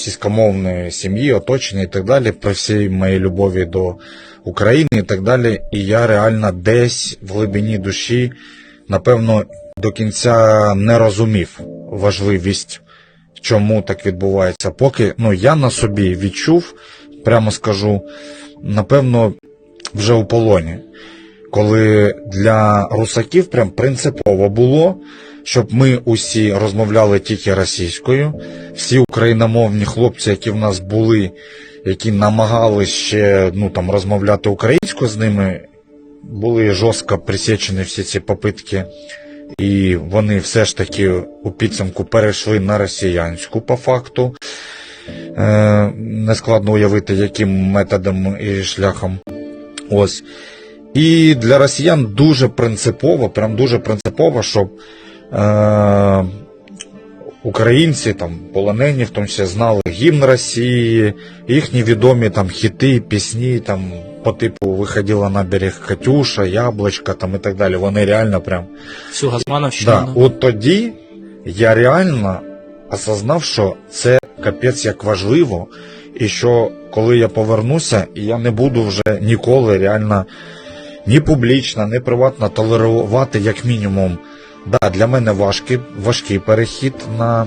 російськомовної сім'ї, оточення і так далі, при всій моїй любові до України і так далі. І я реально десь в глибині душі, напевно, до кінця не розумів важливість, чому так відбувається. Поки ну, я на собі відчув, прямо скажу, напевно, вже у полоні. Коли для русаків прям принципово було, щоб ми усі розмовляли тільки російською. Всі україномовні хлопці, які в нас були, які намагались ще ну, там, розмовляти українською з ними, були жорстко присічені всі ці попитки. І вони все ж таки у підсумку перейшли на росіянську по факту. Е, нескладно уявити, яким методом і шляхом. Ось. І для росіян дуже принципово, прям дуже принципово, щоб е, українці, там, полонені, в тому числі знали гімн Росії, їхні відомі там хіти, пісні, там, по типу виходила на берег Катюша, Яблочка там і так далі. Вони реально прям Всю Газмановщину. Да, от тоді я реально осознав, що це капець як важливо, і що коли я повернуся, я не буду вже ніколи реально ні публічно, ні приватно толерувати як мінімум. Да, для мене важкий, важкий перехід на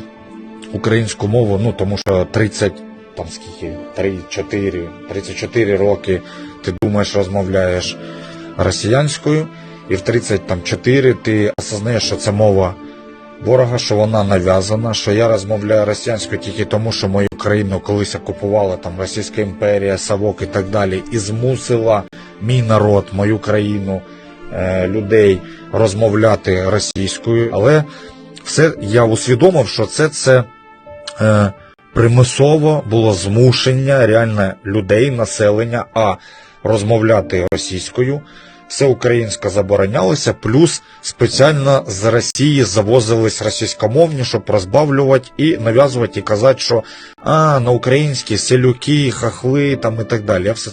українську мову, ну тому що 30, там скільки, 3, 4, 34 роки ти думаєш, розмовляєш росіянською, і в 34 ти осознаєш, що це мова ворога, що вона нав'язана, що я розмовляю росіянською тільки тому, що мою країну колись окупувала там Російська імперія, Савок і так далі, і змусила мій народ, мою країну, е, людей розмовляти російською. Але все я усвідомив, що це це е, примусово було змушення реально людей, населення, а розмовляти російською. Все українське заборонялося, плюс спеціально з Росії завозились російськомовні, щоб розбавлювати і нав'язувати і казати, що а, на українські селюки, хахли там і так далі. Я все